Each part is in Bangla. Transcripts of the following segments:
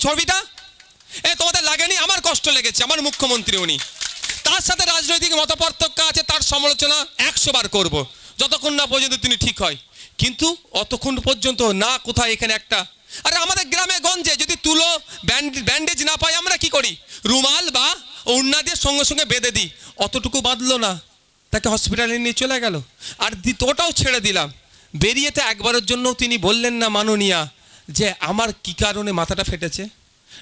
ছবিটা? এ, তোমাদের লাগেনি? আমার কষ্ট লেগেছে, আমার মুখ্যমন্ত্রী উনি। তার সাথে রাজনৈতিক মতপার্থক্য আছে, তার সমালোচনা একশো বার করব। যতক্ষণ না পর্যন্ত তিনি ঠিক হয়। কিন্তু অতক্ষণ পর্যন্ত না, কোথায় এখানে একটা? আরে, আমাদের গ্রামে গঞ্জে যদি তুলো, ব্যান্ড- ব্যান্ডেজ না পাই, আমরা কি করি? রুমাল বা উন্না দিয়ে সঙ্গে সঙ্গে বেঁধে দিই। অতটুকু বাঁধলো না। তাকে হসপিটালে নিয়ে চলে গেল। আর দ্বিত- ওটাও ছেড়ে দিলাম। বেরিয়েতে একবারের জন্য তিনি বললেন না, মাননীয়া। যে আমার কি কারণে মাথাটা ফেটেছে?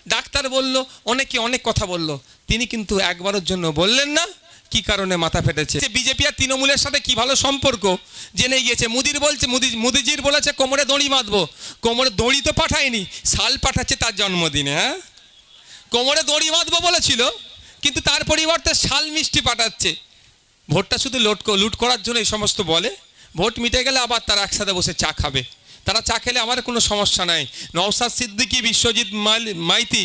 ডাক্তার বলল, অনেকে অনেক কথা বলল। তিনি কিন্তু একবারের জন্য বললেন না কি কারণে মাথা ফেটেছে। বিজেপি আর তৃণমূলের সাথে কি ভালো সম্পর্ক? জেনে গিয়েছে, মুদির বলছে, মুদি মুদিজির বলেছে, কোমরে দড়ি বাঁধবো। কোমরে দড়ি তো পাঠায়নি, শাল পাঠাচ্ছে তার জন্মদিনে হ্যাঁ? কোমরে দড়ি বাঁধবো বলেছিল, কিন্তু তার পরিবর্তে শাল মিষ্টি পাঠাচ্ছে। ভোটটা শুধু লোট লুট করার জন্য এই সমস্ত বলে। ভোট মিটে গেলে আবার তারা একসাথে বসে চা খাবে। তারা চা খেলে আমার কোনো সমস্যা নাই। নওসাদ সিদ্দিকী, বিশ্বজিৎ মাইতি,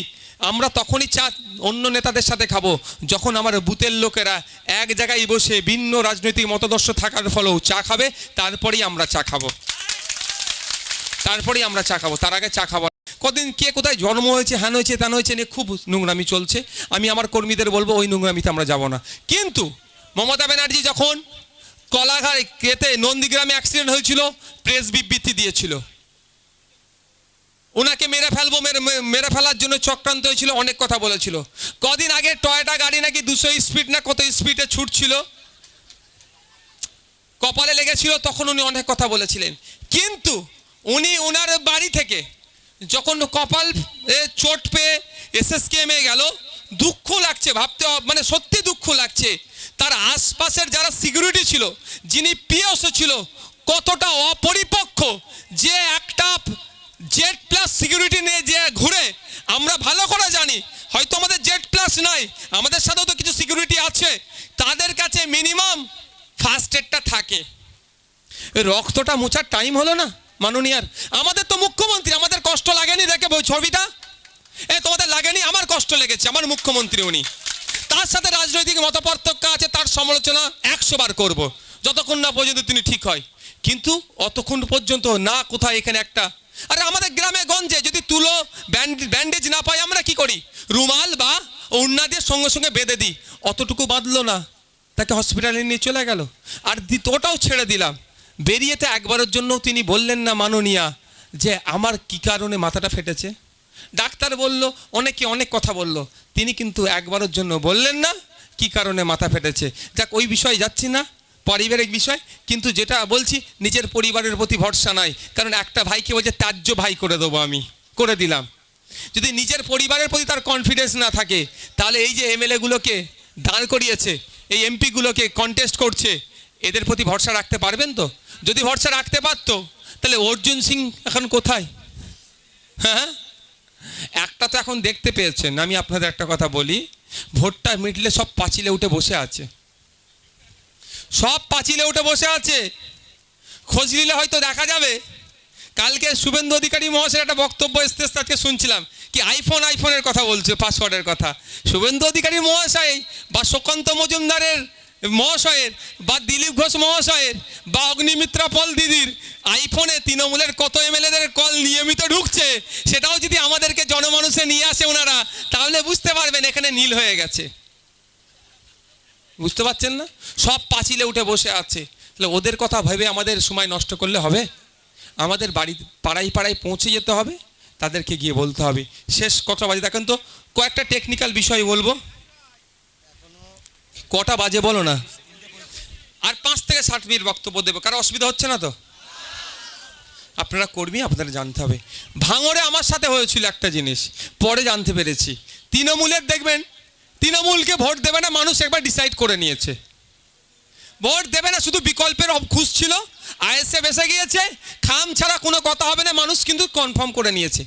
আমরা তখনই চা অন্য নেতাদের সাথে খাব। যখন আমার বুথের লোকেরা এক জায়গায় বসে ভিন্ন রাজনৈতিক মতাদর্শ থাকার ফলেও চা খাবে, তারপরেই আমরা চা খাব। তারপরেই আমরা চা খাব। তার আগে চা খাব। কদিন কে কোথায় জন্ম হয়েছে হ্যান হয়েছে ত্যান হয়েছে নিয়ে খুব নোংরামি চলছে। আমি আমার কর্মীদের বলব, ওই নোংরামিতে আমরা যাব না। কিন্তু মমতা ব্যানার্জি যখন কলাঘাট কেতে নন্দীগ্রামে অ্যাক্সিডেন্ট হয়েছিল প্রেস বিবৃতি দিয়েছিল। ওনাকে মেরে ফেলব, মেরে মেরে ফেলার জন্য চক্রান্ত হয়েছিল, অনেক কথা বলেছিল। কদিন আগে টয়টা গাড়ি নাকি দুশো স্পিড না কত স্পিডে ছুটছিল। কপালে লেগেছিল, তখন উনি অনেক কথা বলেছিলেন। কিন্তু উনি ওনার বাড়ি থেকে যখন কপাল চোট পেয়ে এসএসকেএমে গেল, দুঃখ লাগছে, ভাবতে মানে সত্যি দুঃখ লাগছে। তার আশপাশের যারা সিকিউরিটি ছিল, যিনি পিওসও ছিল, কতটা অপরিপক্ষ যে একটা জেড প্লাস সিকিউরিটি নিয়ে যে ঘুরে, আমরা ভালো করে জানি, হয়তো আমাদের জেড প্লাস নাই, আমাদের সাথেও তো কিছু সিকিউরিটি আছে, তাদের কাছে মিনিমাম ফার্স্ট এডটা থাকে। রক্তটা মোছার টাইম হলো না, মাননীয়ার? আমাদের তো মুখ্যমন্ত্রী, আমাদের কষ্ট লাগেনি দেখে ছবিটা? এ তোমাদের লাগেনি, আমার কষ্ট লেগেছে, আমার মুখ্যমন্ত্রী উনি। তার সাথে রাজনৈতিক মতপার্থক্য আছে, তার সমালোচনা একশো বার করব। যতক্ষণ না পর্যন্ত তিনি ঠিক হয়। কিন্তু অতক্ষণ পর্যন্ত না, কোথায় এখানে একটা? আরে আমাদের গ্রামে গঞ্জে যদি তুলো, ব্যান্ড- ব্যান্ডেজ না পাই, আমরা কি করি? রুমাল বা উন্না দিয়ে সঙ্গে সঙ্গে বেঁধে দিই। অতটুকু বাঁধলো না। তাকে হসপিটালে নিয়ে চলে গেল। আর ওটাও ছেড়ে দিলাম। বেরিয়েতে একবারের জন্য তিনি বললেন না, মাননীয়া, যে আমার কি কারণে মাথাটা ফেটেছে? ডাক্তার বলল, অনেকে অনেক কথা বলল। তিনি কিন্তু একবারের জন্য বললেন না, কি কারণে মাথা ফেটেছে। যাক, ওই বিষয়ে যাচ্ছি না, পারিবারিক বিষয়, কিন্তু যেটা বলছি, নিজের পরিবারের প্রতি ভরসা নাই। কারণ একটা ভাইকে বলছে, ত্যায্য ভাই করে দেবো আমি, করে দিলাম। যদি নিজের পরিবারের প্রতি তার কনফিডেন্স না থাকে, তাহলে এই যে এমএলএগুলোকে দাঁড় করিয়েছে, এই এমপিগুলোকে কন্টেস্ট করছে, এদের প্রতি ভরসা রাখতে পারবেন তো? যদি ভরসা রাখতে পারতো, তাহলে অর্জুন সিং এখন কোথায়? হ্যাঁ? একটা তো এখন দেখতে পেয়েছেন। আমি আপনাদের একটা কথা বলি, ভোটটা মিটলে সব পাঁচিলে উঠে বসে আছে। সব পাঁচিলে উঠে বসে আছে। খোঁজ নিলে হয়তো দেখা যাবে। কালকে শুভেন্দু অধিকারী মহাশয়ের একটা বক্তব্য এসতে আজকে শুনছিলাম। কি আইফোন আইফোনের কথা বলছে পাসওয়ার্ডের কথা। শুভেন্দু অধিকারী মহাশয় বা সুকান্ত মজুমদারের মহাশয়ের বা দিলীপ ঘোষ মহাশয়ের বা অগ্নিমিত্রা পল দিদির আইফোনে তৃণমূলের কত এমএলএদের কল নিয়মিত ঢুকছে, সেটাও যদি তাহলে বুঝতে পারবেন এখানে নীল হয়ে গেছে। বুঝতে পারছেন না? সব পাঁচিলে উঠে বসে আছে। তাহলে ওদের কথা ভেবে আমাদের সময় নষ্ট করলে হবে? আমাদের বাড়ি পাড়ায় পাড়ায় পৌঁছে যেতে হবে? তাদেরকে গিয়ে বলতে হবে। শেষ কটা বাজে। দেখেন তো, কয়েকটা টেকনিক্যাল বিষয় বলব। কটা বাজে বলো না? আর পাঁচ থেকে ষাট মিনিট বক্তব্য দেবো। কারও অসুবিধা হচ্ছে না তো? আপনারা কর্মী, আপনাদের জানতে হবে। ভাঙড়ে আমার সাথে হয়েছিল একটা জিনিস। পরে জানতে পেরেছি। তৃণমূলের দেখবেন, তৃণমূলকে ভোট দেবে না, মানুষ একবার ডিসাইড করে নিয়েছে। ভোট দেবে না, শুধু বিকল্পের খুশ ছিল আইএসএ বেসে গিয়েছে, খাম ছাড়া কোনো কথা হবে না, মানুষ কিন্তু কনফার্ম করে নিয়েছে।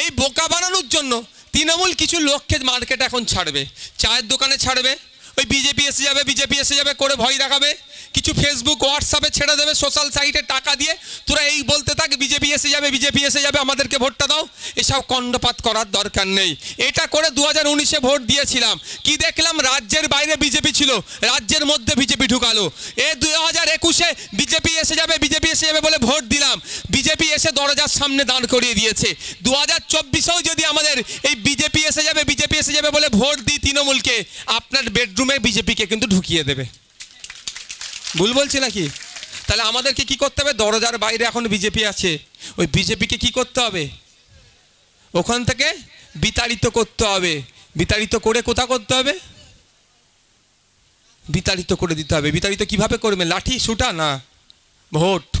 এই বোকা বানানোর জন্য তৃণমূল কিছু লোককে মার্কেট এখন ছাড়বে। চায়ের দোকানে ছাড়বে, ওই বিজেপি এসে যাবে, বিজেপি এসে যাবে, করে ভয় দেখাবে। কিছু ফেসবুক হোয়াটসঅ্যাপে ছেড়ে দেবে সোশ্যাল সাইটে টাকা দিয়ে। তোরা এই বলতে থাক, বিজেপি এসে যাবে, বিজেপি এসে যাবে, আমাদেরকে ভোটটা দাও। এসব কণ্ডপাত করার দরকার নেই। এটা করে দু হাজার উনিশে ভোট দিয়েছিলাম। কি দেখলাম? রাজ্যের বাইরে বিজেপি ছিল। রাজ্যের মধ্যে বিজেপি ঢুকালো। এ দু হাজার একুশে বিজেপি এসে যাবে, বিজেপি এসে যাবে বলে ভোট দিলাম। বিজেপি এসে দরজার সামনে দাঁড় করিয়ে দিয়েছে। দু হাজার চব্বিশেও যদি আমাদের এই বিজেপি এসে যাবে, বিজেপি এসে যাবে বলে ভোট দিই তৃণমূলকে, আপনার বেডরুমে বিজেপিকে কিন্তু ঢুকিয়ে দেবে। ভুল বলছি নাকি? তাহলে আমাদেরকে কি করতে হবে? দরজার বাইরে এখন বিজেপি আছে। ওই বিজেপিকে কি করতে হবে? ওখান থেকে বিতাড়িত করতে হবে। বিতাড়িত করে কোথা করতে হবে? বিতাড়িত করে দিতে হবে। বিতাড়িত কীভাবে করবে? লাঠি, সুটা না? ভোট।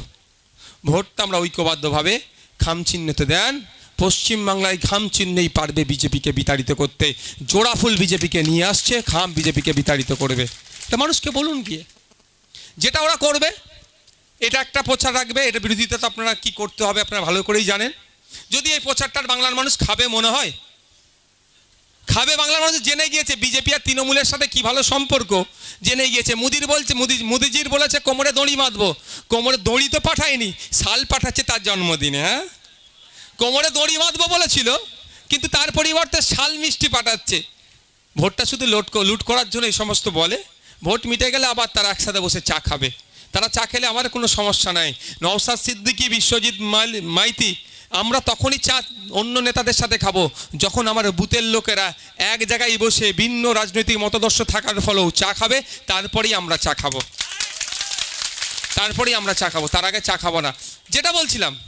ভোটটা আমরা ঐক্যবদ্ধভাবে খাম চিহ্নতে দেন। পশ্চিমবাংলায় খাম চিহ্নেই পারবে বিজেপিকে বিতাড়িত করতে। জোড়া ফুল বিজেপিকে নিয়ে আসছে, খাম বিজেপিকে বিতাড়িত করবে। এটা মানুষকে বলুন গিয়ে। যেটা ওরা করবে, এটা একটা প্রচার রাখবে, এটা বিরোধিতা তো আপনারা কী করতে হবে আপনারা ভালো করেই জানেন। যদি এই প্রচারটার বাংলার মানুষ খাবে, মনে হয়? খাবে বাংলার মানুষ, জেনে গিয়েছে বিজেপি আর তৃণমূলের সাথে কি ভালো সম্পর্ক। জেনে গিয়েছে, মুদির বলছে, মুদি, মুদিজির বলেছে, কোমরে দড়ি বাঁধবো। কোমরে দড়ি তো পাঠায়নি, শাল পাঠাচ্ছে তার জন্মদিনে হ্যাঁ? কোমরে দড়ি বাঁধবো বলেছিল, কিন্তু তার পরিবর্তে শাল মিষ্টি পাঠাচ্ছে। ভোটটা শুধু লোট লুট করার জন্য এই সমস্ত বলে। ভোট মিটে গেলে আবার তারা একসাথে বসে চা খাবে। তারা চা খেলে আমার কোনো সমস্যা নাই। নওসাদ সিদ্দিকি, বিশ্বজিৎ মাইতি, আমরা তখনই চা অন্য নেতাদের সাথে খাব। যখন আমার বুথের লোকেরা এক জায়গায় বসে ভিন্ন রাজনৈতিক মতাদর্শ থাকার ফলেও চা খাবে, তারপরেই আমরা চা খাব। তারপরেই আমরা চা খাব। তার আগে চা খাব না। যেটা বলছিলাম,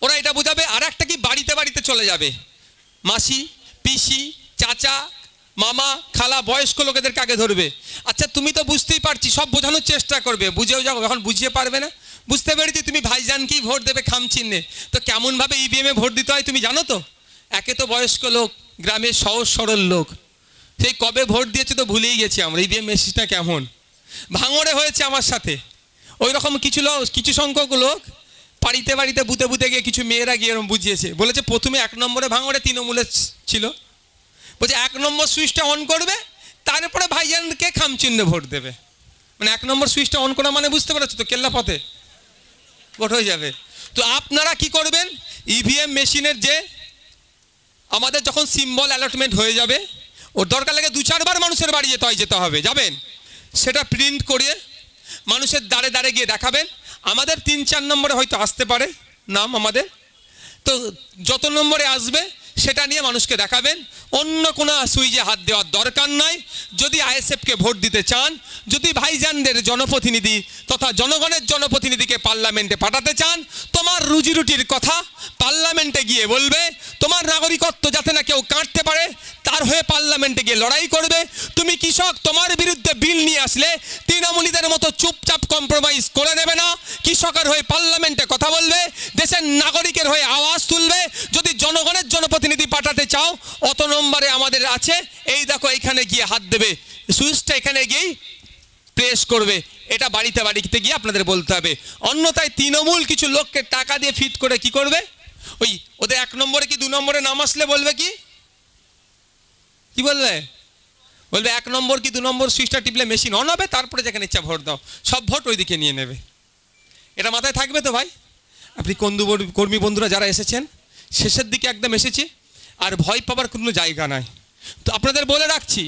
ওরা এটা বোঝাবে আর একটা কি বাড়িতে বাড়িতে চলে যাবে? মাসি, পিসি, চাচা মামা, খালা, বয়স্ক লোকেদেরকে আগে ধরবে। আচ্ছা তুমি তো বুঝতেই পারছি, সব বোঝানোর চেষ্টা করবে। বুঝেও যাও, এখন বুঝিয়ে পারবে না? বুঝতে পেরেছি তুমি ভাইজানকেই ভোট দেবে খাম চিহ্নে তো কেমনভাবে ইভিএমে ভোট দিতে হয় তুমি জানো তো? একে তো বয়স্ক লোক গ্রামের সহজ সরল লোক। সেই কবে ভোট দিয়েছে তো ভুলেই গেছি আমরা। ইভিএম মেশিনটা কেমন? ভাঙড়ে হয়েছে আমার সাথে। ওই রকম কিছু লোক কিছু সংখ্যক লোক বাড়িতে বাড়িতে বুতে বুতে গিয়ে কিছু মেয়েরা গিয়ে এরকম বুঝিয়েছে। বলেছে, প্রথমে এক নম্বরে ভাঙড়ে তৃণমূলের ছিল। বলছে, এক নম্বর সুইচটা অন করবে, তারপরে ভাইজানকে খামচিহ্নে ভোট দেবে। মানে এক নম্বর সুইচটা অন করা মানে বুঝতে পারছ তো, কেল্লা পথে। ভোট হয়ে যাবে। তো আপনারা কি করবেন? ইভিএম মেশিনের যে আমাদের যখন সিম্বল অ্যালটমেন্ট হয়ে যাবে, ওর দরকার লাগে দু চারবার মানুষের বাড়ি যেতে হয়, যেতে হবে, যাবেন? সেটা প্রিন্ট করে মানুষের দাঁড়ে দাঁড়ে গিয়ে দেখাবেন। আমাদের তিন চার নম্বরে হয়তো আসতে পারে, নাম আমাদের। তো যত নম্বরে আসবে সেটা নিয়ে মানুষকে দেখাবেন। অন্য কোনো সুইচে হাত দেওয়ার দরকার নাই। যদি আইএসএফকে ভোট দিতে চান, যদি ভাইজানদের জনপ্রতিনিধি তথা জনগণের জনপ্রতিনিধিকে পার্লামেন্টে পাঠাতে চান, তোমার রুজি রুটির কথা পার্লামেন্টে গিয়ে বলবে, তোমার নাগরিকত্ব যাতে না কেউ কাটতে পারে, তার হয়ে পার্লামেন্টে গিয়ে লড়াই করবে। তুমি কৃষক, তোমার বিরুদ্ধে বিল নিয়ে আসলে তৃণমূলীদের মতো চুপচাপ কম্প্রোমাইজ করে নেবে না। কৃষকের হয়ে পার্লামেন্টে কথা বলবে, দেশের নাগরিকের হয়ে আওয়াজ তুলবে, যদি জনগণের জনপ্রতিনিধি পাঠাতে চাও, অত নম্বরে আমাদের আছে। এই দেখো, এখানে গিয়ে হাত দেবে। সুইচটা এখানে গিয়েই প্রেস করবে। এটা বাড়িতে বাড়িতে গিয়ে আপনাদের বলতে হবে। অন্যথায় তৃণমূল কিছু লোককে টাকা দিয়ে ফিট করে কি করবে? ওই, ওদের এক নম্বরে কি, দু নম্বরে নাম আসলে বলবে কি? কি বলবে? বলবে, এক নম্বর কি, দু নম্বর সুইচটা টিপলে মেশিন অন হবে, তারপরে যেখানে ইচ্ছা ভোট দাও। সব ভোট ওইদিকে নিয়ে নেবে। এটা মাথায় থাকবে তো ভাই? আপনি কন্দু কর্মী বন্ধুরা যারা এসেছেন, শেষের দিকে একদম এসেছি, আর ভয় পাবার কোনো জায়গা নাই। তো আপনাদের বলে রাখছি